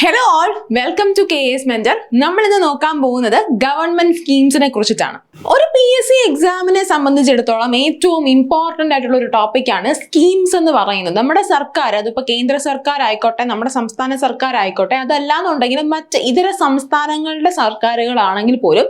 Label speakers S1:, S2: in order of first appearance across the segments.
S1: Hello all welcome to K S mentor നമ്മൾ ഇന്ന് നോക്കാൻ പോകുന്നത് ഗവൺമെന്റ് സ്കീംസിനെ കുറിച്ചിട്ടാണ്. ഒരു പി എസ് സി എക്സാമിനെ സംബന്ധിച്ചിടത്തോളം ഏറ്റവും ഇമ്പോർട്ടന്റ് ആയിട്ടുള്ള ഒരു ടോപ്പിക്കാണ് സ്കീംസ് എന്ന് പറയുന്നത്. നമ്മുടെ സർക്കാർ അതിപ്പോൾ കേന്ദ്ര സർക്കാർ ആയിക്കോട്ടെ നമ്മുടെ സംസ്ഥാന സർക്കാർ ആയിക്കോട്ടെ അതല്ലാന്നുണ്ടെങ്കിലും മറ്റ് ഇതര സംസ്ഥാനങ്ങളുടെ സർക്കാരുകളാണെങ്കിൽ പോലും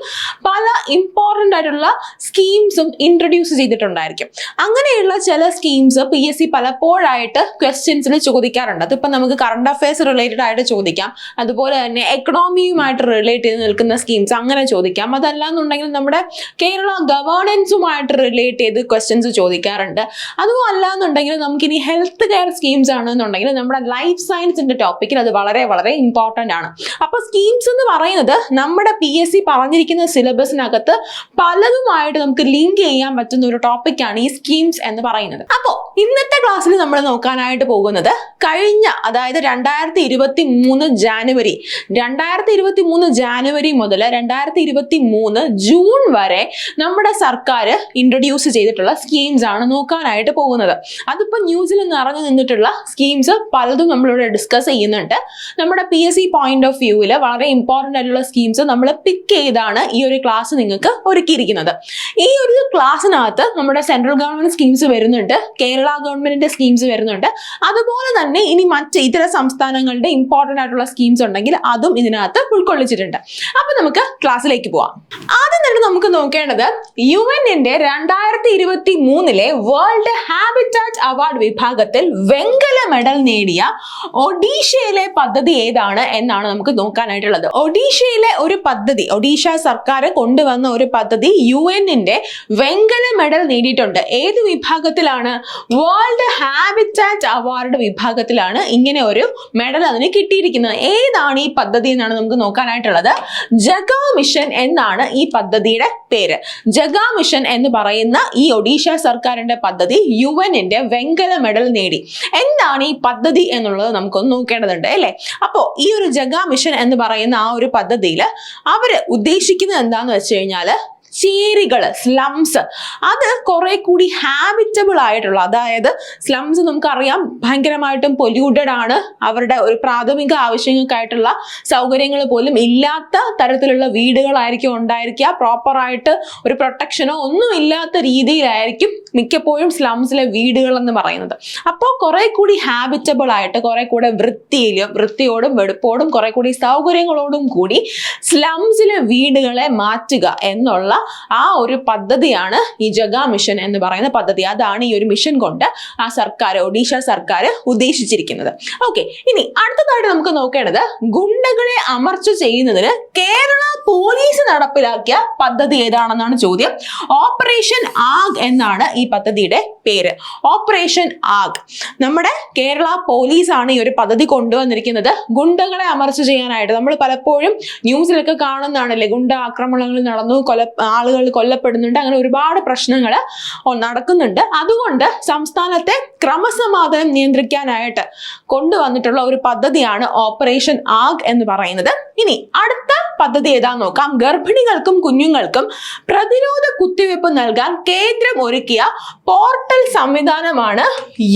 S1: പല ഇമ്പോർട്ടന്റ് ആയിട്ടുള്ള സ്കീംസും ഇൻട്രൊഡ്യൂസ് ചെയ്തിട്ടുണ്ടായിരിക്കും. അങ്ങനെയുള്ള ചില സ്കീംസ് പി എസ് സി പലപ്പോഴായിട്ട് ക്വസ്റ്റ്യൻസിൽ ചോദിക്കാറുണ്ട്. അതിപ്പോൾ നമുക്ക് കറണ്ട് അഫയേഴ്സ് റിലേറ്റഡ് ആയിട്ട് ചോദിക്കാം. അതുപോലെ തന്നെ എക്കണോമിയുമായിട്ട് റിലേറ്റ് ചെയ്ത് നിൽക്കുന്ന സ്കീംസ് അങ്ങനെ ചോദിക്കാം. അതല്ലാന്നുണ്ടെങ്കിൽ നമ്മുടെ കേരള ഗവേണൻസുമായിട്ട് റിലേറ്റ് ചെയ്ത് ക്വസ്റ്റ്യൻസ് ചോദിക്കാറുണ്ട്. അതും അല്ലാന്നുണ്ടെങ്കിൽ നമുക്കിനി ഹെൽത്ത് കെയർ സ്കീംസ് ആണെന്നുണ്ടെങ്കിൽ നമ്മുടെ ലൈഫ് സയൻസിന്റെ ടോപ്പിക്കിൽ അത് വളരെ വളരെ ഇമ്പോർട്ടന്റ് ആണ്. അപ്പോൾ സ്കീംസ് എന്ന് പറയുന്നത് നമ്മുടെ പി എസ് സി പറഞ്ഞിരിക്കുന്ന സിലബസിനകത്ത് പലതുമായിട്ട് നമുക്ക് ലിങ്ക് ചെയ്യാൻ പറ്റുന്ന ഒരു ടോപ്പിക്കാണ് ഈ സ്കീംസ് എന്ന് പറയുന്നത്. അപ്പോൾ ഇന്നത്തെ ക്ലാസ്സിൽ നമ്മൾ നോക്കാനായിട്ട് പോകുന്നത് കഴിഞ്ഞ അതായത് രണ്ടായിരത്തി ഇരുപത്തി മൂന്ന് ജാനുവരി രണ്ടായിരത്തി ഇരുപത്തി മൂന്ന് ജാനുവരി മുതൽ രണ്ടായിരത്തി ഇരുപത്തി മൂന്ന് ജൂൺ വരെ നമ്മുടെ സർക്കാർ ഇൻട്രൊഡ്യൂസ് ചെയ്തിട്ടുള്ള സ്കീംസ് ആണ് നോക്കാനായിട്ട് പോകുന്നത്. അതിപ്പോൾ ന്യൂസിൽ നിറഞ്ഞു നിന്നിട്ടുള്ള സ്കീംസ് പലതും നമ്മളിവിടെ ഡിസ്കസ് ചെയ്യുന്നുണ്ട്. നമ്മുടെ P S C point of വ്യൂവിൽ വളരെ ഇമ്പോർട്ടന്റ് ആയിട്ടുള്ള സ്കീംസ് നമ്മൾ പിക്ക് ചെയ്താണ് ഈ ഒരു ക്ലാസ് നിങ്ങൾക്ക് ഒരുക്കിയിരിക്കുന്നത്. ഈ ഒരു ക്ലാസ്സിനകത്ത് നമ്മുടെ സെൻട്രൽ ഗവൺമെന്റ് സ്കീംസ് വരുന്നുണ്ട്. കേരള ഗവൺമെന്റിന്റെ സ്കീംസ് വരുന്നുണ്ട്. അതുപോലെ തന്നെ ഇനി മറ്റ് ഇതര സംസ്ഥാനങ്ങളുടെ ഇമ്പോർട്ടന്റ് ആയിട്ടുള്ള സ്കീംസ് ഉണ്ടെങ്കിൽ അതും ഇതിനകത്ത് ഉൾക്കൊള്ളിച്ചിട്ടുണ്ട്. അപ്പൊ നമുക്ക് ക്ലാസ്സിലേക്ക് പോവാം. ആദ്യം തന്നെ നമുക്ക് നോക്കേണ്ടത് യു എന്നിന്റെ രണ്ടായിരത്തി ഇരുപത്തി മൂന്നിലെ വേൾഡ് ഹാബിറ്റാറ്റ് അവാർഡ് വിഭാഗത്തിൽ വെങ്കല മെഡൽ നേടിയ ഒഡീഷയിലെ പദ്ധതി ഏതാണ് എന്നാണ് നമുക്ക് നോക്കാനായിട്ടുള്ളത്. ഒഡീഷയിലെ ഒരു പദ്ധതി ഒഡീഷ സർക്കാർ കൊണ്ടുവന്ന ഒരു പദ്ധതി യു എന്നിന്റെ വെങ്കല മെഡൽ നേടിയിട്ടുണ്ട്. ഏത് വിഭാഗത്തിലാണ് വേൾഡ് ഹാബിറ്റാറ്റ് അവാർഡ് വിഭാഗത്തിലാണ് ഇങ്ങനെ ഒരു മെഡൽ അതിന് കിട്ടിയിരിക്കുന്നത്. ഏതാണ് ഈ പദ്ധതി എന്നാണ് നമുക്ക് നോക്കാനായിട്ടുള്ളത്? ജഗാ മിഷൻ എന്നാണ് ഈ പദ്ധതിയുടെ പേര്. ജഗാ മിഷൻ എന്ന് പറയുന്ന ഈ ഒഡീഷ സർക്കാരിന്റെ പദ്ധതി യു എന്നിന്റെ വെങ്കല മെഡൽ നേടി. എന്താണ് ഈ പദ്ധതി എന്നുള്ളത് നമുക്കൊന്ന് നോക്കേണ്ടതുണ്ട് അല്ലേ? അപ്പോ ഈ ഒരു ജഗാ മിഷൻ എന്ന് പറയുന്ന ആ ഒരു പദ്ധതിയിൽ അവർ ഉദ്ദേശിക്കുന്നത് എന്താന്ന് വെച്ച് കഴിഞ്ഞാൽ ചേരികൾ സ്ലംസ് അത് കുറെ കൂടി ഹാബിറ്റബിൾ ആയിട്ടുള്ള അതായത് സ്ലംസ് നമുക്കറിയാം ഭയങ്കരമായിട്ടും പൊല്യൂട്ടഡ് ആണ്. അവരുടെ ഒരു പ്രാഥമിക ആവശ്യങ്ങൾക്കായിട്ടുള്ള സൗകര്യങ്ങൾ പോലും ഇല്ലാത്ത തരത്തിലുള്ള വീടുകളായിരിക്കും ഉണ്ടായിരിക്കുക. പ്രോപ്പറായിട്ട് ഒരു പ്രൊട്ടക്ഷനോ ഒന്നും ഇല്ലാത്ത രീതിയിലായിരിക്കും മിക്കപ്പോഴും സ്ലംസിലെ വീടുകൾ എന്ന് പറയുന്നത്. അപ്പോൾ കുറെ കൂടി ഹാബിറ്റബിൾ ആയിട്ട് കുറെ കൂടെ വൃത്തിയിലും വൃത്തിയോടും വെടുപ്പോടും കുറെ കൂടി സൗകര്യങ്ങളോടും കൂടി സ്ലംസിലെ വീടുകളെ മാറ്റുക എന്നുള്ള ആ ഒരു പദ്ധതിയാണ് ഈ ജഗാ മിഷൻ എന്ന് പറയുന്ന പദ്ധതി. അതാണ് ഈ ഒരു മിഷൻ കൊണ്ട് ആ സർക്കാർ ഒഡീഷ സർക്കാർ ഉദ്ദേശിച്ചിരിക്കുന്നത്. ഓക്കെ ഇനി അടുത്തതായിട്ട് നമുക്ക് നോക്കേണ്ടത് ഗുണ്ടകളെ അമർച്ച ചെയ്യുന്നതിന് കേരള പോലീസ് നടപ്പിലാക്കിയ പദ്ധതി ഏതാണെന്നാണ് ചോദ്യം. ഓപ്പറേഷൻ ആഗ് എന്നാണ് ഈ പദ്ധതിയുടെ പേര്. ഓപ്പറേഷൻ ആഗ്. നമ്മുടെ കേരള പോലീസ് ആണ് ഈ ഒരു പദ്ധതി കൊണ്ടുവന്നിരിക്കുന്നത്. ഗുണ്ടകളെ അമർച്ച ചെയ്യാനായിട്ട്. നമ്മൾ പലപ്പോഴും ന്യൂസിലൊക്കെ കാണുന്നതാണല്ലേ? ഗുണ്ട ആക്രമണങ്ങൾ നടന്നു കൊല ആളുകൾ കൊല്ലപ്പെടുന്നുണ്ട്. അങ്ങനെ ഒരുപാട് പ്രശ്നങ്ങൾ നടക്കുന്നുണ്ട്. അതുകൊണ്ട് സംസ്ഥാനത്തെ ക്രമസമാധാനം നിയന്ത്രിക്കാനായിട്ട് കൊണ്ടുവന്നിട്ടുള്ള ഒരു പദ്ധതിയാണ് ഓപ്പറേഷൻ ആഗ് എന്ന് പറയുന്നത്. ഇനി അടുത്ത പദ്ധതി ഏതാ നോക്കാം. ഗർഭിണികൾക്കും കുഞ്ഞുങ്ങൾക്കും പ്രതിരോധ കുത്തിവയ്പ് നൽകാൻ കേന്ദ്രം ഒരുക്കിയ പോർട്ടൽ സംവിധാനമാണ്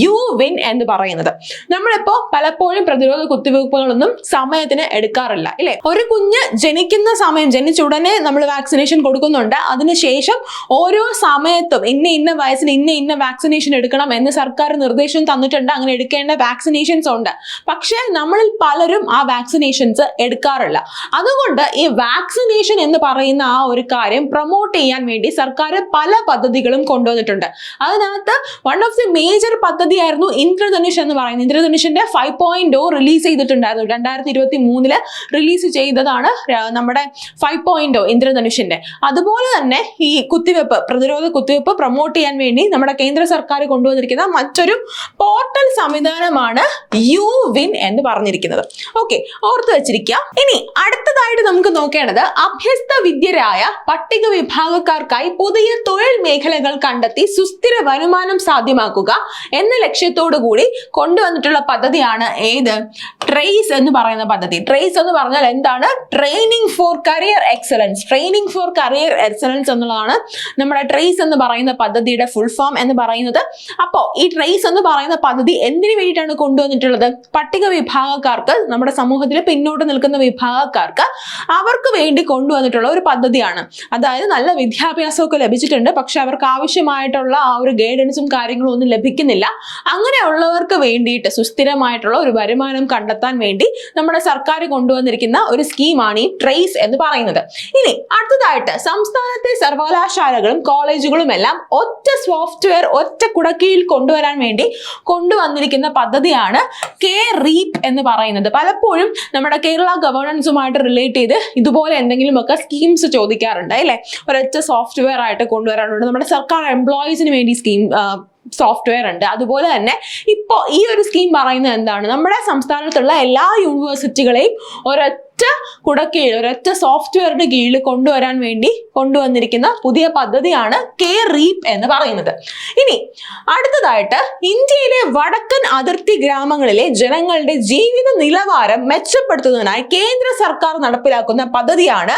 S1: യു വിൻ എന്ന് പറയുന്നത്. നമ്മളിപ്പോ പലപ്പോഴും പ്രതിരോധ കുത്തിവയ്പ്പുകളൊന്നും സമയത്തിന് എടുക്കാറില്ല ഇല്ലേ? ഒരു കുഞ്ഞ് ജനിക്കുന്ന സമയം ജനിച്ച ഉടനെ നമ്മൾ വാക്സിനേഷൻ കൊടുക്കുന്നുണ്ട്. അതിനുശേഷം ഓരോ സമയത്തും ഇന്ന ഇന്ന വയസ്സിന് ഇന്ന ഇന്ന വാക്സിനേഷൻ എടുക്കണം എന്ന് സർക്കാർ നിർദ്ദേശം തന്നിട്ടുണ്ട്. അങ്ങനെ എടുക്കേണ്ട വാക്സിനേഷൻസ് ഉണ്ട്. പക്ഷേ നമ്മളിൽ പലരും ആ വാക്സിനേഷൻസ് എടുക്കാറില്ല. അതുകൊണ്ട് ഈ വാക്സിനേഷൻ എന്ന് പറയുന്ന ആ ഒരു കാര്യം പ്രൊമോട്ട് ചെയ്യാൻ വേണ്ടി സർക്കാർ പല പദ്ധതികളും കൊണ്ടുവന്നിട്ടുണ്ട്. അതിനകത്ത് വൺ ഓഫ് ദി മേജർ പദ്ധതിയായിരുന്നു ഇന്ദ്രധനുഷ് എന്ന് പറയുന്നത്. ഇന്ദ്രധനുഷിന്റെ ഫൈവ് പോയിന്റ് ഓ റിലീസ് ചെയ്തിട്ടുണ്ടായിരുന്നു. രണ്ടായിരത്തി ഇരുപത്തി മൂന്നിൽ റിലീസ് ചെയ്തതാണ് നമ്മുടെ ഫൈവ് പോയിന്റ് ഓ ഇന്ദ്രധനുഷിന്റെ. അതുപോലെ തന്നെ ഈ കുത്തിവെപ്പ് പ്രതിരോധ കുത്തിവെപ്പ് പ്രൊമോട്ട് ചെയ്യാൻ വേണ്ടി നമ്മുടെ കേന്ദ്ര സർക്കാർ കൊണ്ടുവന്നിരിക്കുന്ന മറ്റൊരു പോർട്ടൽ സംവിധാനമാണ് യു വിൻ എന്ന് പറഞ്ഞിരിക്കുന്നത്. ഓക്കെ ഓർത്ത് വെച്ചിരിക്കുക. ഇനി അടുത്തതായിട്ട് നമുക്ക് നോക്കേണ്ടത് അഭ്യസ്ത വിദ്യരായ പട്ടിക വിഭാഗക്കാർക്കായി പുതിയ തൊഴിൽ മേഖലകൾ കണ്ടെത്തി സുസ്ഥിര വരുമാനം സാധ്യമാക്കുക എന്ന ലക്ഷ്യത്തോടു കൂടി കൊണ്ടുവന്നിട്ടുള്ള പദ്ധതിയാണ് ഏത്? ട്രെയ്സ് എന്ന് പറയുന്ന പദ്ധതി. ട്രെയ്സ് എന്ന് പറഞ്ഞാൽ എന്താണ്? Training for career excellence training for career excellence എന്നുള്ളതാണ് നമ്മുടെ ട്രെയ്സ് എന്ന് പറയുന്ന പദ്ധതിയുടെ ഫുൾ ഫോം എന്ന് പറയുന്നത്. അപ്പോൾ ഈ ട്രെയ്സ് എന്ന് പറയുന്ന പദ്ധതി എന്തിനു വേണ്ടിയിട്ടാണ് കൊണ്ടുവന്നിട്ടുള്ളത്? പട്ടിക വിഭാഗക്കാർക്ക് നമ്മുടെ സമൂഹത്തിൽ പിന്നോട്ട് നിൽക്കുന്ന വിഭാഗക്കാർക്ക് അവർക്ക് വേണ്ടി കൊണ്ടുവന്നിട്ടുള്ള ഒരു പദ്ധതിയാണ്. അതായത് നല്ല വിദ്യാഭ്യാസമൊക്കെ ലഭിച്ചിട്ടുണ്ട്. പക്ഷെ അവർക്ക് ആവശ്യമായിട്ടുള്ള ആ ഒരു ഗൈഡൻസും കാര്യങ്ങളും ഒന്നും ലഭിക്കുന്നില്ല. അങ്ങനെയുള്ളവർക്ക് വേണ്ടിയിട്ട് സുസ്ഥിരമായിട്ടുള്ള ഒരു വരുമാനം കണ്ടെത്താൻ വേണ്ടി നമ്മുടെ സർക്കാർ കൊണ്ടുവന്നിരിക്കുന്ന ഒരു സ്കീമാണ് ഈ ട്രേസ് എന്ന് പറയുന്നത്. ഇനി അടുത്തതായിട്ട് സംസ്ഥാനത്തെ സർവകലാശാലകളും കോളേജുകളും എല്ലാം ഒറ്റ സോഫ്റ്റ്വെയർ ഒറ്റ കുടക്കീഴിൽ കൊണ്ടുവരാൻ വേണ്ടി കൊണ്ടുവന്നിരിക്കുന്ന പദ്ധതിയാണ് കെ റീപ്പ് എന്ന് പറയുന്നത്. പലപ്പോഴും നമ്മുടെ കേരള ഗവേണൻസുമായിട്ട് റിലേറ്റ് ചെയ്ത് ഇതുപോലെ എന്തെങ്കിലുമൊക്കെ സ്കീംസ് ചോദിക്കാറുണ്ട് അല്ലേ? ഒരൊറ്റ സോഫ്റ്റ്വെയർ ആയിട്ട് കൊണ്ടുവരാറുണ്ട്. നമ്മുടെ സർക്കാർ എംപ്ലോയീസിന് വേണ്ടി സ്കീം സോഫ്റ്റ്വെയർ ഉണ്ട്. അതുപോലെ തന്നെ ഇപ്പോൾ ഈ ഒരു സ്കീം പറയുന്നത് എന്താണ്? നമ്മുടെ സംസ്ഥാനത്തുള്ള എല്ലാ യൂണിവേഴ്സിറ്റികളെയും ഒരൊറ്റ കുടക്കീഴിൽ ഒരൊറ്റ സോഫ്റ്റ്വെയറിന്റെ കീഴിൽ കൊണ്ടുവരാൻ വേണ്ടി കൊണ്ടുവന്നിരിക്കുന്ന പുതിയ പദ്ധതിയാണ് കെ റീപ്പ് എന്ന് പറയുന്നത്. ഇനി അടുത്തതായിട്ട് ഇന്ത്യയിലെ വടക്കൻ അതിർത്തി ഗ്രാമങ്ങളിലെ ജനങ്ങളുടെ ജീവിത നിലവാരം മെച്ചപ്പെടുത്തുന്നതിനായി കേന്ദ്ര സർക്കാർ നടപ്പിലാക്കുന്ന പദ്ധതിയാണ്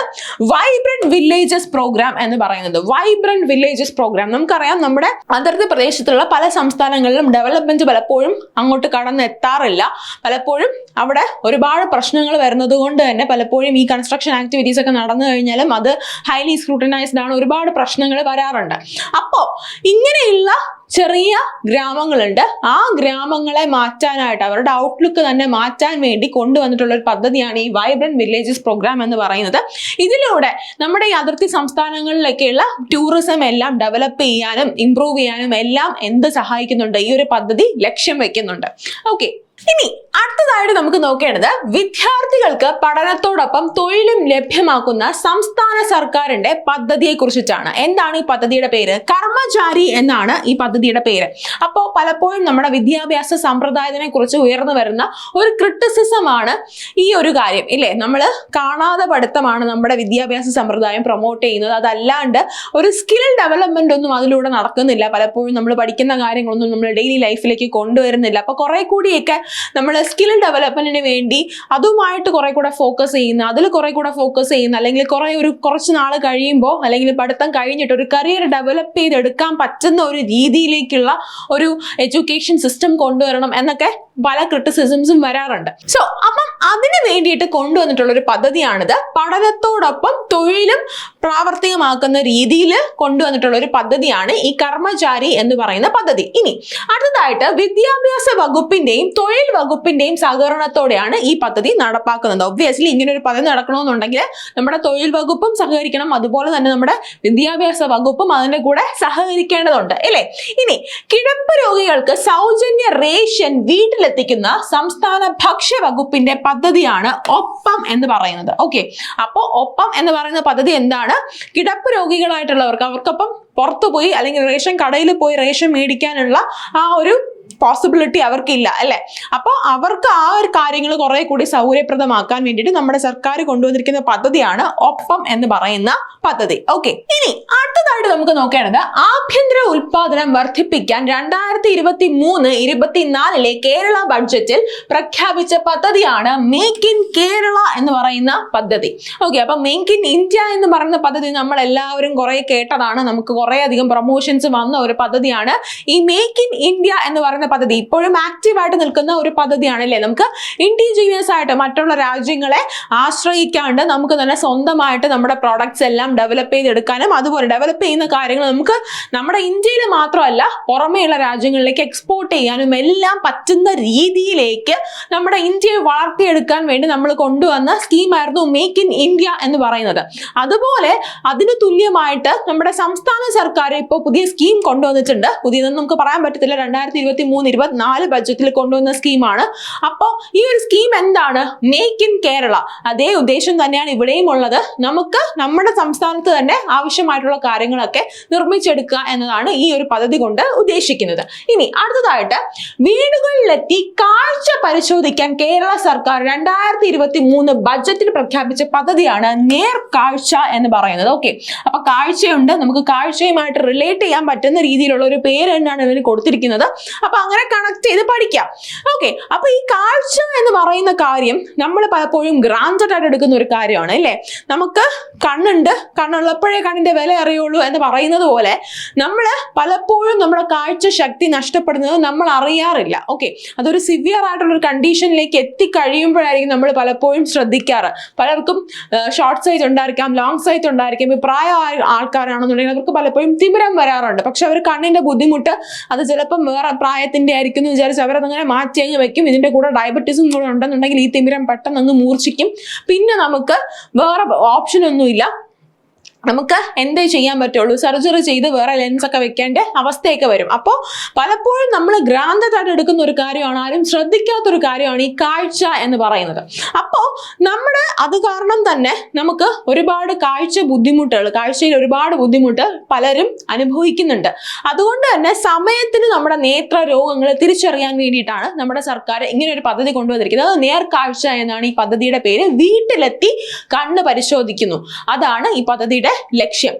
S1: വൈബ്രന്റ് വില്ലേജസ് പ്രോഗ്രാം എന്ന് പറയുന്നത്. വൈബ്രന്റ് വില്ലേജസ് പ്രോഗ്രാം നമുക്കറിയാം നമ്മുടെ അതിർത്തി പ്രദേശത്തുള്ള പല സംസ്ഥാനങ്ങളിലും ഡെവലപ്മെന്റ് പലപ്പോഴും അങ്ങോട്ട് കടന്നെത്താറില്ല. പലപ്പോഴും അവിടെ ഒരുപാട് പ്രശ്നങ്ങൾ വരുന്നത് കൊണ്ട് തന്നെ പലപ്പോഴും ഈ കൺസ്ട്രക്ഷൻ ആക്ടിവിറ്റീസ് ഒക്കെ നടന്നു കഴിഞ്ഞാലും അത് ഹൈലി സ്ക്രൂട്ടനൈസ്ഡ് ആണ്. ഒരുപാട് പ്രശ്നങ്ങൾ വരാറുണ്ട്. അപ്പോൾ ഇങ്ങനെയുള്ള ചെറിയ ഗ്രാമങ്ങളുണ്ട്. ആ ഗ്രാമങ്ങളെ മാറ്റാനായിട്ട് അവരുടെ ഔട്ട്ലുക്ക് തന്നെ മാറ്റാൻ വേണ്ടി കൊണ്ടുവന്നിട്ടുള്ള ഒരു പദ്ധതിയാണ് ഈ വൈബ്രന്റ് വില്ലേജസ് പ്രോഗ്രാം എന്ന് പറയുന്നത്. ഇതിലൂടെ നമ്മുടെ ഈ അതിർത്തി സംസ്ഥാനങ്ങളിലൊക്കെയുള്ള ടൂറിസം എല്ലാം ഡെവലപ്പ് ചെയ്യാനും ഇംപ്രൂവ് ചെയ്യാനും എല്ലാം എന്ത് സഹായിക്കുന്നുണ്ട്? ഈ ഒരു പദ്ധതി ലക്ഷ്യം വെക്കുന്നുണ്ട്. ഓക്കെ ഇനി അടുത്തതായിട്ട് നമുക്ക് നോക്കേണ്ടത് വിദ്യാർത്ഥികൾക്ക് പഠനത്തോടൊപ്പം തൊഴിലും ലഭ്യമാക്കുന്ന സംസ്ഥാന സർക്കാരിന്റെ പദ്ധതിയെ കുറിച്ചിട്ടാണ് എന്താണ് ഈ പദ്ധതിയുടെ പേര്? കർമ്മചാരി എന്നാണ് ഈ പദ്ധതിയുടെ പേര്. അപ്പോൾ പലപ്പോഴും നമ്മുടെ വിദ്യാഭ്യാസ സമ്പ്രദായത്തിനെ കുറിച്ച് ഉയർന്നു വരുന്ന ഒരു ക്രിട്ടിസിസം ആണ് ഈ ഒരു കാര്യം ഇല്ലേ? നമ്മൾ കാണാതെ പഠിത്തമാണ് നമ്മുടെ വിദ്യാഭ്യാസ സമ്പ്രദായം പ്രൊമോട്ട് ചെയ്യുന്നത്. അതല്ലാണ്ട് ഒരു സ്കിൽ ഡെവലപ്മെന്റ് ഒന്നും അതിലൂടെ നടക്കുന്നില്ല. പലപ്പോഴും നമ്മൾ പഠിക്കുന്ന കാര്യങ്ങളൊന്നും നമ്മൾ ഡെയിലി ലൈഫിലേക്ക് കൊണ്ടുവരുന്നില്ല. അപ്പോൾ കുറെ കൂടിയൊക്കെ നമ്മൾ സ്കിൽ ഡെവലപ്മെന്റിന് വേണ്ടി അതുമായിട്ട് കുറെ കൂടെ ഫോക്കസ് ചെയ്യുന്ന അതിൽ കുറെ കൂടെ ഫോക്കസ് ചെയ്യുന്ന അല്ലെങ്കിൽ കുറെ ഒരു കുറച്ച് നാൾ കഴിയുമ്പോൾ അല്ലെങ്കിൽ പഠിത്തം കഴിഞ്ഞിട്ട് ഒരു കരിയർ ഡെവലപ്പ് ചെയ്തെടുക്കാൻ പറ്റുന്ന ഒരു രീതിയിലേക്കുള്ള ഒരു എഡ്യൂക്കേഷൻ സിസ്റ്റം കൊണ്ടുവരണം എന്നൊക്കെ പല ക്രിറ്റിസിസംസും വരാറുണ്ട്. സോ അപ്പം അതിന് വേണ്ടിയിട്ട് കൊണ്ടുവന്നിട്ടുള്ള ഒരു പദ്ധതിയാണിത്. പഠനത്തോടൊപ്പം തൊഴിലും പ്രാവർത്തികമാക്കുന്ന രീതിയിൽ കൊണ്ടുവന്നിട്ടുള്ള ഒരു പദ്ധതിയാണ് ഈ കർമ്മചാരി എന്ന് പറയുന്ന പദ്ധതി. ഇനി അടുത്തതായിട്ട് വിദ്യാഭ്യാസ വകുപ്പിന്റെയും തൊഴിൽ വകുപ്പിന്റെയും സഹകരണത്തോടെയാണ് ഈ പദ്ധതി നടപ്പാക്കുന്നത്. ഒബ്വിയസ്ലി ഇങ്ങനെ ഒരു പദ്ധതി നടക്കണമെന്നുണ്ടെങ്കിൽ നമ്മുടെ തൊഴിൽ വകുപ്പും സഹകരിക്കണം. അതുപോലെ തന്നെ നമ്മുടെ വിദ്യാഭ്യാസ വകുപ്പും അതിന്റെ കൂടെ സഹകരിക്കേണ്ടതുണ്ട്. അല്ലേ? ഇനി കിടപ്പ് രോഗികൾക്ക് സൗജന്യ റേഷൻ വീട്ടിലെത്തിക്കുന്ന സംസ്ഥാന ഭക്ഷ്യ വകുപ്പിന്റെ പദ്ധതിയാണ് ഒപ്പം എന്ന് പറയുന്നത്. ഓക്കെ അപ്പോൾ ഒപ്പം എന്ന് പറയുന്ന പദ്ധതി എന്താണ്? കിടപ്പ് രോഗികളായിട്ടുള്ളവർക്ക് അവർക്കൊപ്പം പുറത്തു പോയി അല്ലെങ്കിൽ റേഷൻ കടയിൽ പോയി റേഷൻ മേടിക്കാനുള്ള ആ ഒരു പോസിബിലിറ്റി അവർക്കില്ല അല്ലെ? അപ്പോൾ അവർക്ക് ആ ഒരു കാര്യങ്ങൾ കുറെ കൂടി സൗകര്യപ്രദമാക്കാൻ വേണ്ടിയിട്ട് നമ്മുടെ സർക്കാർ കൊണ്ടുവന്നിരിക്കുന്ന പദ്ധതിയാണ് ഒപ്പം എന്ന് പറയുന്ന പദ്ധതി. ഓക്കെ ഇനി അടുത്തതായിട്ട് നമുക്ക് നോക്കേണ്ടത് ആഭ്യന്തര ഉൽപാദനം വർദ്ധിപ്പിക്കാൻ രണ്ടായിരത്തി ഇരുപത്തി മൂന്ന് ഇരുപത്തിനാലിലെ കേരള ബഡ്ജറ്റിൽ പ്രഖ്യാപിച്ച പദ്ധതിയാണ് മേക്ക് ഇൻ കേരള എന്ന് പറയുന്ന പദ്ധതി. ഓക്കെ അപ്പൊ മേക്ക് ഇൻ ഇന്ത്യ എന്ന് പറയുന്ന പദ്ധതി നമ്മൾ എല്ലാവരും കുറെ കേട്ടതാണ്. നമുക്ക് കുറെ അധികം പ്രൊമോഷൻസ് വന്ന ഒരു പദ്ധതിയാണ് ഈ മേക്ക് ഇൻ ഇന്ത്യ എന്ന് പറയുന്ന പദ്ധതി. ഇപ്പോഴും ആക്റ്റീവ് ആയിട്ട് നിൽക്കുന്ന ഒരു പദ്ധതിയാണ് അല്ലേ നമുക്ക് ഇൻഡിജീനിയസ് ആയിട്ട് മറ്റുള്ള രാജ്യങ്ങളെ ആശ്രയിക്കാണ്ട് നമുക്ക് തന്നെ സ്വന്തമായിട്ട് നമ്മുടെ പ്രോഡക്ട്സ് എല്ലാം ഡെവലപ്പ് ചെയ്തെടുക്കാനും അതുപോലെ ഡെവലപ്പ് ചെയ്യുന്ന കാര്യങ്ങൾ നമുക്ക് നമ്മുടെ ഇന്ത്യയിൽ മാത്രമല്ല പുറമേയുള്ള രാജ്യങ്ങളിലേക്ക് എക്സ്പോർട്ട് ചെയ്യാനും എല്ലാം പറ്റുന്ന രീതിയിലേക്ക് നമ്മുടെ ഇന്ത്യയെ വളർത്തിയെടുക്കാൻ വേണ്ടി നമ്മൾ കൊണ്ടുവന്ന സ്കീമായിരുന്നു മേക്ക് ഇൻ ഇന്ത്യ എന്ന് പറയുന്നത്. അതുപോലെ അതിന് തുല്യമായിട്ട് നമ്മുടെ സംസ്ഥാന സർക്കാർ ഇപ്പോൾ പുതിയ സ്കീം കൊണ്ടുവന്നിട്ടുണ്ട്. പുതിയതെന്ന് നമുക്ക് പറയാൻ പറ്റത്തില്ല. രണ്ടായിരത്തി ഇരുപത്തി മൂന്ന് ഇരുപത്തിനാല് ബഡ്ജറ്റിൽ കൊണ്ടുവന്ന സ്കീമാണ് അപ്പോൾ ഈ ഒരു സ്കീം എന്താണ്? മേക്ക് ഇൻ കേരള അതേ ഉദ്ദേശം തന്നെയാണ് ഇവിടെയും ഉള്ളത്. നമുക്ക് നമ്മുടെ സംസ്ഥാനത്ത് തന്നെ ആവശ്യമായിട്ടുള്ള കാര്യങ്ങളൊക്കെ നിർമ്മിച്ചെടുക്കുക എന്നതാണ് ഈ ഒരു പദ്ധതി കൊണ്ട് ഉദ്ദേശിക്കുന്നത്. ഇനി അടുത്തതായിട്ട് വീടുകളിലെത്തി കാഴ്ച പരിശോധിക്കാൻ കേരള സർക്കാർ രണ്ടായിരത്തി ഇരുപത്തി മൂന്ന് ബജറ്റിൽ പ്രഖ്യാപിച്ച പദ്ധതിയാണ് നേർ കാഴ്ച എന്ന് പറയുന്നത്. ഓക്കെ അപ്പൊ കാഴ്ചയുണ്ട്. നമുക്ക് കാഴ്ചയുമായിട്ട് റിലേറ്റ് ചെയ്യാൻ പറ്റുന്ന രീതിയിലുള്ള ഒരു പേര് തന്നെയാണ് ഇതിന് കൊടുത്തിരിക്കുന്നത്. അപ്പൊ അങ്ങനെ കണക്ട് ചെയ്ത് പഠിക്കാം. ഓക്കെ അപ്പൊ ഈ കാഴ്ച എന്ന് പറയുന്ന കാര്യം നമ്മൾ പലപ്പോഴും ഗ്രാൻഡഡ് ആയിട്ട് എടുക്കുന്ന ഒരു കാര്യമാണ് അല്ലേ? നമുക്ക് കണ്ണുണ്ട് കണ്ണുള്ളപ്പോഴേ കണ്ണിന്റെ വില അറിയുള്ളൂ എന്ന് പറയുന്നത് പോലെ നമ്മൾ പലപ്പോഴും നമ്മുടെ കാഴ്ച ശക്തി നഷ്ടപ്പെടുന്നത് നമ്മൾ അറിയാറില്ല. ഓക്കെ അതൊരു സിവിയർ ആയിട്ടുള്ള ഒരു കണ്ടീഷനിലേക്ക് എത്തിക്കഴിയുമ്പോഴായിരിക്കും നമ്മൾ പലപ്പോഴും ശ്രദ്ധിക്കാറ്. പലർക്കും ഷോർട്ട് സൈറ്റ് ഉണ്ടായിരിക്കാം ലോങ് സൈറ്റ് ഉണ്ടായിരിക്കാം. ഈ പ്രായ ആൾക്കാരാണെന്നുണ്ടെങ്കിൽ അവർക്ക് പലപ്പോഴും തിമിരം വരാറുണ്ട്. പക്ഷെ അവർ കണ്ണിന്റെ ബുദ്ധിമുട്ട് അത് ചിലപ്പം വേറെ പ്രായത്തിന്റെ ആയിരിക്കും എന്ന് വിചാരിച്ച് അവരതങ്ങനെ മാറ്റി അങ്ങ് വെക്കും. ഇതിന്റെ കൂടെ ഡയബറ്റീസും കൂടെ ഉണ്ടെന്നുണ്ടെങ്കിൽ ഈ തിമിരം പെട്ടെന്ന് അങ്ങ് മൂർച്ഛിക്കും. പിന്നെ നമുക്ക് വേറെ ഓപ്ഷൻ ഒന്നുമില്ല. നമുക്ക് എന്തേ ചെയ്യാൻ പറ്റുള്ളൂ? സർജറി ചെയ്ത് വേറെ ലെൻസ് ഒക്കെ വെക്കേണ്ട അവസ്ഥയൊക്കെ വരും. അപ്പോൾ പലപ്പോഴും നമ്മൾ ഗ്രാന്തതായിട്ട് എടുക്കുന്ന ഒരു കാര്യമാണ് ആരും ശ്രദ്ധിക്കാത്തൊരു കാര്യമാണ് ഈ കാഴ്ച എന്ന് പറയുന്നത്. അപ്പോൾ നമ്മൾ അത് കാരണം തന്നെ നമുക്ക് ഒരുപാട് കാഴ്ച ബുദ്ധിമുട്ടുകൾ കാഴ്ചയിൽ ഒരുപാട് ബുദ്ധിമുട്ട് പലരും അനുഭവിക്കുന്നുണ്ട്. അതുകൊണ്ട് തന്നെ സമയത്തിന് നമ്മുടെ നേത്ര രോഗങ്ങൾ തിരിച്ചറിയാൻ വേണ്ടിയിട്ടാണ് നമ്മുടെ സർക്കാർ ഇങ്ങനെ ഒരു പദ്ധതി കൊണ്ടുവന്നിരിക്കുന്നത്. അത് നേർക്കാഴ്ച എന്നാണ് ഈ പദ്ധതിയുടെ പേര്. വീട്ടിലെത്തി കണ്ണ് പരിശോധിക്കുന്നു. അതാണ് ഈ പദ്ധതിയുടെ ലക്ഷ്യം.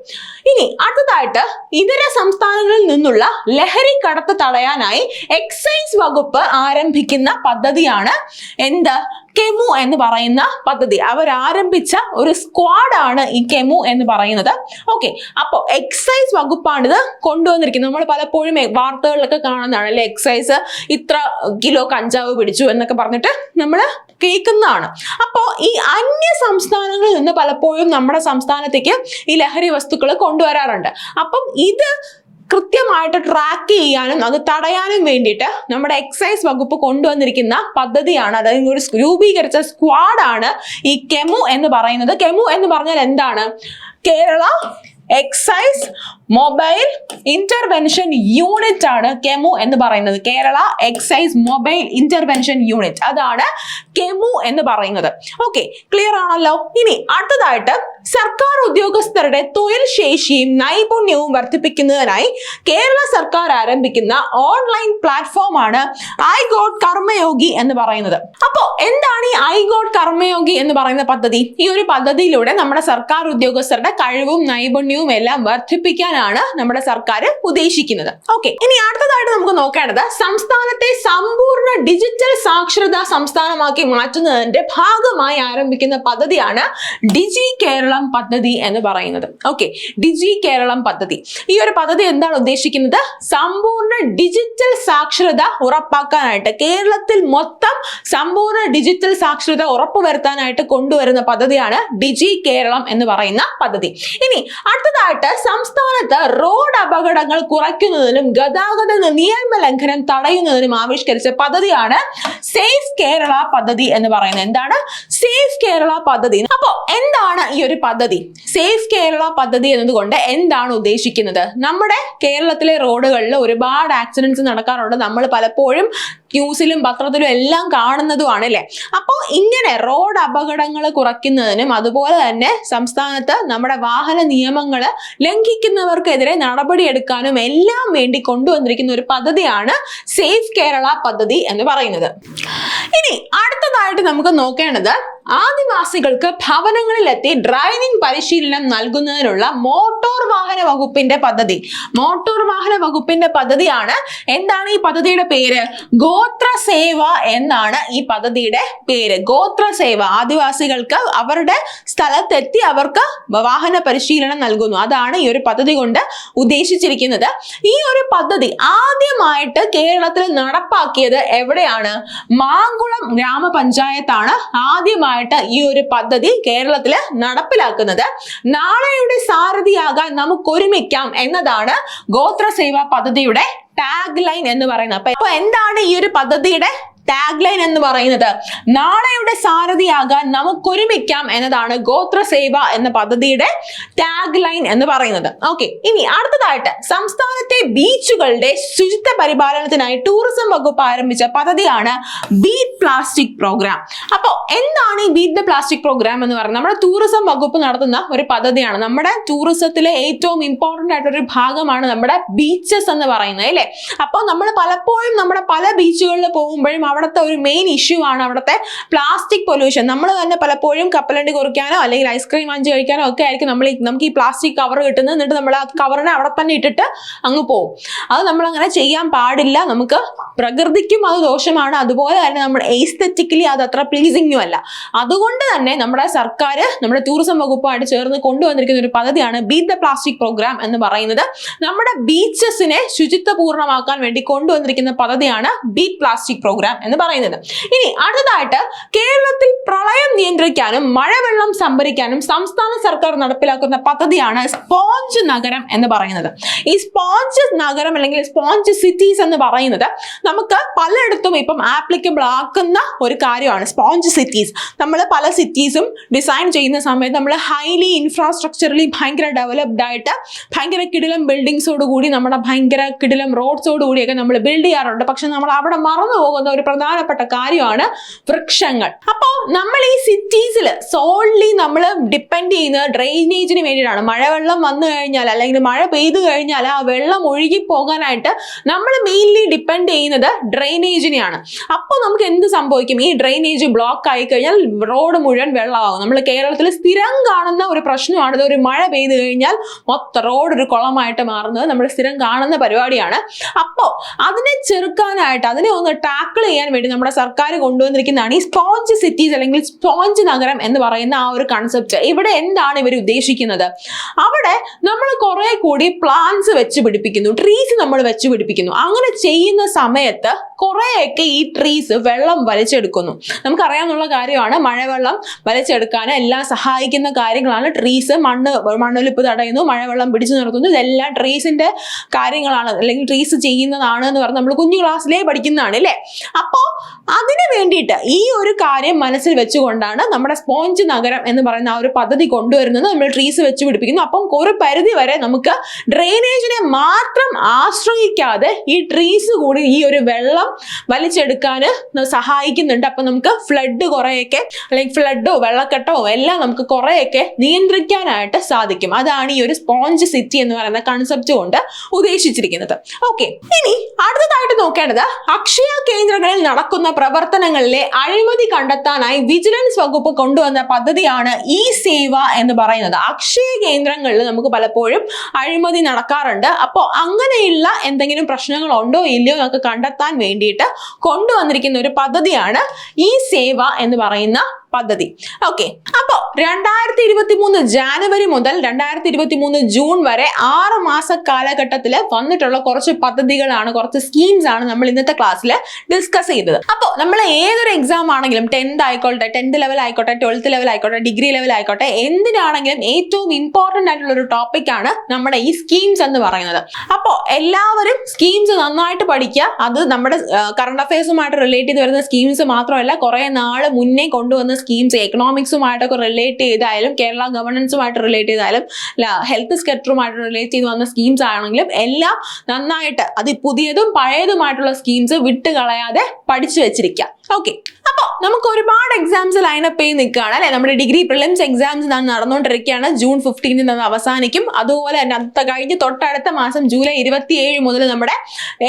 S1: ഇനി അടുത്തതായിട്ട് ഇതര സംസ്ഥാനങ്ങളിൽ നിന്നുള്ള ലഹരി കടത്ത് തടയാനായി എക്സൈസ് വകുപ്പ് ആരംഭിക്കുന്ന പദ്ധതിയാണ് എന്ത്? കെമു എന്ന് പറയുന്ന പദ്ധതി. അവർ ആരംഭിച്ച ഒരു സ്ക്വാഡാണ് ഈ കെമു എന്ന് പറയുന്നത്. ഓക്കെ അപ്പോൾ എക്സൈസ് വകുപ്പാണിത് കൊണ്ടുവന്നിരിക്കുന്നത്. നമ്മൾ പലപ്പോഴും വാർത്തകളിലൊക്കെ കാണുന്നതാണ് അല്ലെ? എക്സൈസ് ഇത്ര കിലോ കഞ്ചാവ് പിടിച്ചു എന്നൊക്കെ പറഞ്ഞിട്ട് നമ്മൾ കേൾക്കുന്നതാണ്. അപ്പോൾ ഈ അന്യ സംസ്ഥാനങ്ങളിൽ നിന്ന് പലപ്പോഴും നമ്മുടെ സംസ്ഥാനത്തേക്ക് ഈ ലഹരി വസ്തുക്കൾ കൊണ്ടുവരാറുണ്ട്. അപ്പം ഇത് കൃത്യമായിട്ട് ട്രാക്ക് ചെയ്യാനും അത് തടയാനും വേണ്ടിയിട്ട് നമ്മുടെ എക്സൈസ് വകുപ്പ് കൊണ്ടുവന്നിരിക്കുന്ന പദ്ധതിയാണ്. അതായത് ഒരു രൂപീകരിച്ച സ്ക്വാഡാണ് ഈ കെമു എന്ന് പറയുന്നത്. കെമു എന്ന് പറഞ്ഞാൽ എന്താണ്? Kerala excise mobile intervention unit ആണ് കെമു എന്ന് പറയുന്നത്. Kerala excise mobile intervention unit അതാണ് കെമു എന്ന് പറയുന്നത്. ഓക്കെ ക്ലിയർ ആണല്ലോ? ഇനി അടുത്തതായിട്ട് സർക്കാർ ഉദ്യോഗസ്ഥരുടെ തൊഴിൽ ശേഷിയും നൈപുണ്യവും വർദ്ധിപ്പിക്കുന്നതിനായി കേരള സർക്കാർ ആരംഭിക്കുന്ന ഓൺലൈൻ പ്ലാറ്റ്ഫോം ആണ് ഐ ഗോഡ് കർമ്മയോഗി എന്ന് പറയുന്നത്. അപ്പോ എന്താണ് ഈ ഐ ഗോഡ് കർമ്മയോഗി എന്ന് പറയുന്ന പദ്ധതി? ഈ ഒരു പദ്ധതിയിലൂടെ നമ്മുടെ സർക്കാർ ഉദ്യോഗസ്ഥരുടെ കഴിവും നൈപുണ്യവും എല്ലാം വർദ്ധിപ്പിക്കാനാണ് നമ്മുടെ സർക്കാർ ഉദ്ദേശിക്കുന്നത്. ഓക്കെ ഇനി അടുത്തതായിട്ട് നമുക്ക് നോക്കേണ്ടത് സംസ്ഥാനത്തെ സമ്പൂർണ ഡിജിറ്റൽ സാക്ഷരതാ സംസ്ഥാനമാക്കി മാറ്റുന്നതിന്റെ ഭാഗമായി ആരംഭിക്കുന്ന പദ്ധതിയാണ് ഡിജി കേരളം പദ്ധതി എന്ന് പറയുന്നത്. ഓക്കെ ഡിജി കേരളം പദ്ധതി. ഈ ഒരു പദ്ധതി എന്താണ് ഉദ്ദേശിക്കുന്നത്? സമ്പൂർണ ഡിജിറ്റൽ സാക്ഷരത ഉറപ്പാക്കാനായിട്ട് കേരളത്തിൽ മൊത്തം സമ്പൂർണ ഡിജിറ്റൽ സാക്ഷരത ഉറപ്പുവരുത്താനായിട്ട് കൊണ്ടുവരുന്ന പദ്ധതിയാണ് ഡിജി കേരളം എന്ന് പറയുന്ന പദ്ധതി. ഇനി അടുത്തതായിട്ട് സംസ്ഥാനത്ത് റോഡ് അപകടങ്ങൾ കുറയ്ക്കുന്നതിനും ഗതാഗത നിയമ ലംഘനം തടയുന്നതിനും ആവിഷ്കരിച്ച പദ്ധതിയാണ് സേഫ് കേരള പദ്ധതി എന്ന് പറയുന്നത്. എന്താണ്? സേഫ് കേരള പദ്ധതി. അപ്പോ എന്താണ് ഈ ഒരു പദ്ധതി? സേഫ് കേരള പദ്ധതി എന്നതുകൊണ്ട് എന്താണ് ഉദ്ദേശിക്കുന്നത്? നമ്മുടെ കേരളത്തിലെ റോഡുകളിൽ ഒരുപാട് ആക്സിഡൻസ് നടക്കാറുണ്ട്. നമ്മൾ പലപ്പോഴും ന്യൂസിലും പത്രത്തിലും എല്ലാം കാണുന്നതുമാണ് അല്ലേ അപ്പോൾ ഇങ്ങനെ റോഡ് അപകടങ്ങൾ കുറയ്ക്കുന്നതിനും അതുപോലെ തന്നെ സംസ്ഥാനത്ത് നമ്മുടെ വാഹന നിയമങ്ങൾ ലംഘിക്കുന്നവർക്കെതിരെ നടപടിയെടുക്കാനും എല്ലാം വേണ്ടി കൊണ്ടുവന്നിരിക്കുന്ന ഒരു പദ്ധതിയാണ് സേഫ് കേരള പദ്ധതി എന്ന് പറയുന്നത്. ഇനി അടുത്തതായിട്ട് നമുക്ക് നോക്കേണ്ടത് ആദിവാസികൾക്ക് ഭവനങ്ങളിലെത്തി ഡ്രൈവിംഗ് പരിശീലനം നൽകുന്നതിനുള്ള മോട്ടോർ വാഹന വകുപ്പിന്റെ പദ്ധതി. മോട്ടോർ വാഹന വകുപ്പിന്റെ പദ്ധതിയാണ്. എന്താണ് ഈ പദ്ധതിയുടെ പേര്? ഗോത്ര സേവ എന്നാണ് ഈ പദ്ധതിയുടെ പേര്. ഗോത്ര സേവ ആദിവാസികൾക്ക് അവരുടെ സ്ഥലത്തെത്തി അവർക്ക് വാഹന പരിശീലനം നൽകുന്നു. അതാണ് ഈ ഒരു പദ്ധതി കൊണ്ട് ഉദ്ദേശിച്ചിരിക്കുന്നത്. ഈ ഒരു പദ്ധതി ആദ്യമായിട്ട് കേരളത്തിൽ നടപ്പാക്കിയത് എവിടെയാണ്? മാങ്കുളം ഗ്രാമപഞ്ചായത്താണ്. ആദ്യമായിട്ട് ഈ ഒരു പദ്ധതി കേരളത്തിൽ നടപ്പിലാക്കുന്നത്. നാളെയുടെ സാരഥിയാകാൻ നമുക്ക് ഒരുമിക്കാം എന്നതാണ് ഗോത്ര സേവാ പദ്ധതിയുടെ ടാഗ് ലൈൻ എന്ന് പറയുന്നത്. അപ്പൊ എന്താണ് ഈ ഒരു പദ്ധതിയുടെ ടാഗ് ലൈൻ എന്ന് പറയുന്നത്. നാളെയുടെ സാരഥിയാകാൻ നമുക്കൊരുമിക്കാം എന്നതാണ് ഗോത്ര സേവ എന്ന പദ്ധതിയുടെ ടാഗ് ലൈൻ എന്ന് പറയുന്നത്. ഓക്കെ ഇനി അടുത്തതായിട്ട് സംസ്ഥാനത്തെ ബീച്ചുകളുടെ ശുചിത്വ പരിപാലനത്തിനായി ടൂറിസം വകുപ്പ് ആരംഭിച്ച പദ്ധതിയാണ് ബീറ്റ് പ്ലാസ്റ്റിക് പ്രോഗ്രാം അപ്പോൾ എന്താണ് ഈ ബീറ്റ് ദ പ്ലാസ്റ്റിക് പ്രോഗ്രാം എന്ന് പറയുന്നത്? നമ്മുടെ ടൂറിസം വകുപ്പ് നടത്തുന്ന ഒരു പദ്ധതിയാണ്. നമ്മുടെ ടൂറിസത്തിലെ ഏറ്റവും ഇമ്പോർട്ടന്റ് ആയിട്ടൊരു ഭാഗമാണ് നമ്മുടെ ബീച്ചസ് എന്ന് പറയുന്നത് അല്ലേ? അപ്പോൾ നമ്മൾ പലപ്പോഴും നമ്മുടെ പല ബീച്ചുകളിൽ പോകുമ്പോഴും അവിടുത്തെ ഒരു മെയിൻ ഇഷ്യൂ ആണ് അവിടുത്തെ പ്ലാസ്റ്റിക് പൊല്യൂഷൻ നമ്മൾ തന്നെ പലപ്പോഴും കപ്പലണ്ടി കുറിക്കാനോ അല്ലെങ്കിൽ ഐസ്ക്രീം വാങ്ങിച്ച് കഴിക്കാനോ ഒക്കെ ആയിരിക്കും നമ്മൾ നമുക്ക് ഈ പ്ലാസ്റ്റിക് കവർ കിട്ടുന്നത്. എന്നിട്ട് നമ്മൾ ആ കവറിനെ അവിടെ തന്നെ ഇട്ടിട്ട് അങ്ങ് പോകും അത് നമ്മൾ അങ്ങനെ ചെയ്യാൻ പാടില്ല. നമുക്ക് പ്രകൃതിക്കും അത് ദോഷമാണ്. അതുപോലെ തന്നെ നമ്മുടെ എയ്സ്തെറ്റിക്കലി അത് അത്ര പ്ലീസിങ്ങും അല്ല. അതുകൊണ്ട് തന്നെ നമ്മുടെ സർക്കാർ നമ്മുടെ ടൂറിസം വകുപ്പായിട്ട് ചേർന്ന് കൊണ്ടുവന്നിരിക്കുന്ന ഒരു പദ്ധതിയാണ് ബീറ്റ് ദ പ്ലാസ്റ്റിക് പ്രോഗ്രാം എന്ന് പറയുന്നത്. നമ്മുടെ ബീച്ചസിനെ ശുചിത്വപൂർണമാക്കാൻ വേണ്ടി കൊണ്ടുവന്നിരിക്കുന്ന പദ്ധതിയാണ് ബീറ്റ് പ്ലാസ്റ്റിക് പ്രോഗ്രാം എന്ന് പറയുന്നത്. ഇനി അടുത്തതായിട്ട് കേരളത്തിൽ പ്രളയം നിയന്ത്രിക്കാനും മഴവെള്ളം സംഭരിക്കാനും സംസ്ഥാന സർക്കാർ നടപ്പിലാക്കുന്ന പദ്ധതിയാണ് സ്പോഞ്ച് നഗരം എന്ന് പറയുന്നത്. ഈ സ്പോഞ്ച് നഗരം അല്ലെങ്കിൽ സ്പോഞ്ച് സിറ്റീസ് എന്ന് പറയുന്നത് നമുക്ക് പലയിടത്തും ഇപ്പം ആപ്ലിക്കബിൾ ആക്കുന്ന ഒരു കാര്യമാണ് സ്പോഞ്ച് സിറ്റീസ്. നമ്മൾ പല സിറ്റീസും ഡിസൈൻ ചെയ്യുന്ന സമയത്ത് നമ്മൾ ഹൈലി ഇൻഫ്രാസ്ട്രക്ചറലി ഭയങ്കര ഡെവലപ്ഡ് ആയിട്ട് ഭയങ്കര കിടിലം ബിൽഡിങ്സോട് കൂടി നമ്മുടെ ഭയങ്കര കിടിലം റോഡ്സോട് കൂടിയൊക്കെ നമ്മൾ ബിൽഡ് ചെയ്യാറുണ്ട്. പക്ഷെ നമ്മൾ അവിടെ മറന്നു പോകുന്ന ഒരു പ്രധാനപ്പെട്ട കാര്യമാണ് വൃക്ഷങ്ങൾ. അപ്പോൾ നമ്മൾ ഈ സിറ്റീസിൽ സോൾലി നമ്മൾ ഡിപ്പെൻഡ് ചെയ്യുന്നത് ഡ്രെയിനേജിന് വേണ്ടിയിട്ടാണ്. മഴവെള്ളം വന്നു കഴിഞ്ഞാൽ അല്ലെങ്കിൽ മഴ പെയ്തു കഴിഞ്ഞാൽ ആ വെള്ളം ഒഴുകി പോകാനായിട്ട് നമ്മൾ മെയിൻലി ഡിപ്പെൻഡ് ചെയ്യുന്നത് ഡ്രെയിനേജിനെയാണ് അപ്പോൾ നമുക്ക് എന്ത് സംഭവിക്കും? ഈ ഡ്രെയിനേജ് ബ്ലോക്ക് ആയി കഴിഞ്ഞാൽ റോഡ് മുഴുവൻ വെള്ളമാകും. നമ്മൾ കേരളത്തിൽ സ്ഥിരം കാണുന്ന ഒരു പ്രശ്നമാണിത് ഒരു മഴ പെയ്തു കഴിഞ്ഞാൽ മൊത്തം റോഡ് ഒരു കുളമായിട്ട് മാറുന്നത് നമ്മൾ സ്ഥിരം കാണുന്ന പരിപാടിയാണ്. അപ്പോൾ അതിനെ ചെറുക്കാനായിട്ട് അതിനെ ഒന്ന് ടാക്കിൾ ചെയ്യാൻ വേണ്ടി നമ്മുടെ സർക്കാർ കൊണ്ടുവന്നിരിക്കുന്നതാണ് ഈ സ്പോഞ്ച് സിറ്റീസ് അല്ലെങ്കിൽ സ്പോഞ്ച് നഗരം എന്ന് പറയുന്ന ആ ഒരു കൺസെപ്റ്റ് ഇവിടെ എന്താണ് ഇവർ ഉദ്ദേശിക്കുന്നത്? അവിടെ നമ്മൾ കുറെ കൂടി പ്ലാന്റ്സ് വെച്ച് പിടിപ്പിക്കുന്നു. ട്രീസ് നമ്മൾ വെച്ച് പിടിപ്പിക്കുന്നു. അങ്ങനെ ചെയ്യുന്ന സമയത്ത് കുറേയൊക്കെ ഈ ട്രീസ് വെള്ളം വലിച്ചെടുക്കുന്നു. നമുക്കറിയാവുന്ന കാര്യമാണ് മഴവെള്ളം വലിച്ചെടുക്കാൻ എല്ലാം സഹായിക്കുന്ന കാര്യങ്ങളാണ്. ട്രീസ് മണ്ണ് മണ്ണൊലിപ്പ് തടയുന്നു മഴവെള്ളം പിടിച്ചു നിർത്തുന്നു. ഇതെല്ലാം ട്രീസിന്റെ കാര്യങ്ങളാണ്. അല്ലെങ്കിൽ ട്രീസ് ചെയ്യുന്നതാണ് എന്ന് പറഞ്ഞ് നമ്മൾ കുഞ്ഞു ക്ലാസ്സിലേ പഠിക്കുന്നതാണ് അല്ലേ? അപ്പോൾ അതിന് വേണ്ടിയിട്ട് ഈ ഒരു കാര്യം മനസ്സിൽ വെച്ചുകൊണ്ടാണ് നമ്മുടെ സ്പോഞ്ച് നഗരം എന്ന് പറയുന്ന ആ ഒരു പദ്ധതി കൊണ്ടുവരുന്നത്. നമ്മൾ ട്രീസ് വെച്ച് പിടിപ്പിക്കുന്നു. അപ്പം ഒരു പരിധി വരെ നമുക്ക് ഡ്രെയിനേജിനെ മാത്രം ആശ്രയിക്കാതെ ഈ ട്രീസ് കൂടി ഈ ഒരു വെള്ളം വലിച്ചെടുക്കാൻ സഹായിക്കുന്നുണ്ട്. അപ്പം നമുക്ക് ഫ്ലഡ് കുറേയൊക്കെ അല്ലെങ്കിൽ ഫ്ലഡോ വെള്ളക്കെട്ടോ എല്ലാം നമുക്ക് കുറേയൊക്കെ നിയന്ത്രിക്കാനായിട്ട് സാധിക്കും. അതാണ് ഈ ഒരു സ്പോഞ്ച് സിറ്റി എന്ന് പറയുന്ന കൺസെപ്റ്റ് കൊണ്ട് ഉദ്ദേശിച്ചിരിക്കുന്നത്. ഓക്കെ ഇനി അടുത്തതായിട്ട് നോക്കേണ്ടത് അക്ഷയ കേന്ദ്രങ്ങളിൽ നടക്കുന്ന പ്രവർത്തനങ്ങളിലെ അഴിമതി കണ്ടെത്താനായി വിജിലൻസ് വകുപ്പ് കൊണ്ടുവന്ന പദ്ധതിയാണ് ഇ സേവ എന്ന് പറയുന്നത്. അക്ഷയ കേന്ദ്രങ്ങളിൽ നമുക്ക് പലപ്പോഴും അഴിമതി നടക്കാറുണ്ട്. അപ്പോൾ അങ്ങനെയുള്ള എന്തെങ്കിലും പ്രശ്നങ്ങൾ ഉണ്ടോ ഇല്ലയോ എന്നൊക്കെ കണ്ടെത്താൻ വേണ്ടിയിട്ട് കൊണ്ടുവന്നിരിക്കുന്ന ഒരു പദ്ധതിയാണ് ഇ സേവ എന്ന് പറയുന്ന പദ്ധതി. ഓക്കെ അപ്പോൾ രണ്ടായിരത്തി ഇരുപത്തി മൂന്ന് ജാനുവരി മുതൽ രണ്ടായിരത്തി ഇരുപത്തി മൂന്ന് ജൂൺ വരെ ആറ് മാസ കാലഘട്ടത്തിൽ വന്നിട്ടുള്ള കുറച്ച് പദ്ധതികളാണ് കുറച്ച് സ്കീംസ് ആണ് നമ്മൾ ഇന്നത്തെ ക്ലാസ്സിൽ ഡിസ്കസ് ചെയ്തത് അപ്പോൾ നമ്മൾ ഏതൊരു എക്സാം ആണെങ്കിലും ടെൻത്ത് ആയിക്കോട്ടെ ടെൻത്ത് ലെവൽ ആയിക്കോട്ടെ ട്വൽത്ത് ലെവൽ ആയിക്കോട്ടെ ഡിഗ്രി ലെവൽ ആയിക്കോട്ടെ എന്തിനാണെങ്കിലും ഏറ്റവും ഇമ്പോർട്ടന്റ് ആയിട്ടുള്ള ഒരു ടോപ്പിക്കാണ് നമ്മുടെ ഈ സ്കീംസ് എന്ന് പറയുന്നത്. അപ്പോൾ എല്ലാവരും സ്കീംസ് നന്നായിട്ട് പഠിക്കുക. അത് നമ്മുടെ കറണ്ട് അഫയേഴ്സുമായിട്ട് റിലേറ്റ് ചെയ്ത് വരുന്ന സ്കീംസ് മാത്രമല്ല കുറേ നാൾ മുന്നേ കൊണ്ടുവന്ന സ്കീംസ് എക്കണോമിക്സുമായിട്ടൊക്കെ റിലേറ്റ് ചെയ്തായാലും കേരള ഗവർണൻസുമായിട്ട് റിലേറ്റ് ചെയ്താലും ഹെൽത്ത് സ്കെക്ടറുമായിട്ട് റിലേറ്റ് ചെയ്ത് വന്ന സ്കീംസ് ആണെങ്കിലും എല്ലാം നന്നായിട്ട് അത് പുതിയതും പഴയതുമായിട്ടുള്ള സ്കീംസ് വിട്ടുകളയാതെ പഠിച്ചു വെച്ചിരിക്കുക ഓക്കെ അപ്പോൾ നമുക്ക് ഒരുപാട് എക്സാംസ് ലൈനപ്പ് ചെയ്ത് നിൽക്കുകയാണ് അല്ലെ? നമ്മുടെ ഡിഗ്രി പ്രിലിംസ് എക്സാംസ് നടന്നുകൊണ്ടിരിക്കുകയാണ്. ജൂൺ ഫിഫ്റ്റീനിൽ നിന്ന് അവസാനിക്കും. അതുപോലെ തന്നെ അടുത്ത കഴിഞ്ഞ് തൊട്ടടുത്ത മാസം ജൂലൈ ഇരുപത്തിയേഴ് മുതൽ നമ്മുടെ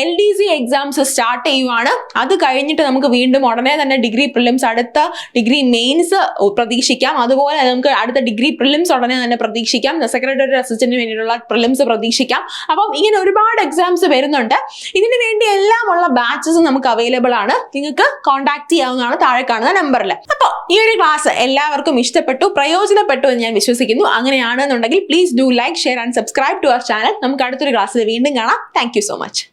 S1: L D C exams start ചെയ്യുവാണ്. അത് കഴിഞ്ഞിട്ട് നമുക്ക് വീണ്ടും ഉടനെ തന്നെ ഡിഗ്രി പ്രിലിംസ് അടുത്ത ഡിഗ്രി മെയിൻസ് പ്രതീക്ഷിക്കാം. അതുപോലെ നമുക്ക് അടുത്ത ഡിഗ്രി പ്രിലിംസ് ഉടനെ തന്നെ പ്രതീക്ഷിക്കാം. സെക്രട്ടറി അസിസ്റ്റന്റിന് വേണ്ടിയിട്ടുള്ള പ്രിലിംസ് പ്രതീക്ഷിക്കാം. അപ്പം ഇങ്ങനെ ഒരുപാട് എക്സാംസ് വരുന്നുണ്ട്. ഇതിനു വേണ്ടി എല്ലാമുള്ള ബാച്ചസ് നമുക്ക് അവൈലബിൾ ആണ്. നിങ്ങൾക്ക് കോൺടാക്ട് ചെയ്യാവുന്നതാണ്. താഴെ കാണുന്ന നമ്പറിൽ അപ്പോൾ ഈ ഒരു ക്ലാസ് എല്ലാവർക്കും ഇഷ്ടപ്പെട്ടു പ്രയോജനപ്പെട്ടു എന്ന് ഞാൻ വിശ്വസിക്കുന്നു. അങ്ങനെയാണെന്നുണ്ടെങ്കിൽ please do like share and subscribe to our channel നമുക്ക് അടുത്തൊരു ക്ലാസ്സിൽ വീണ്ടും കാണാം. Thank so much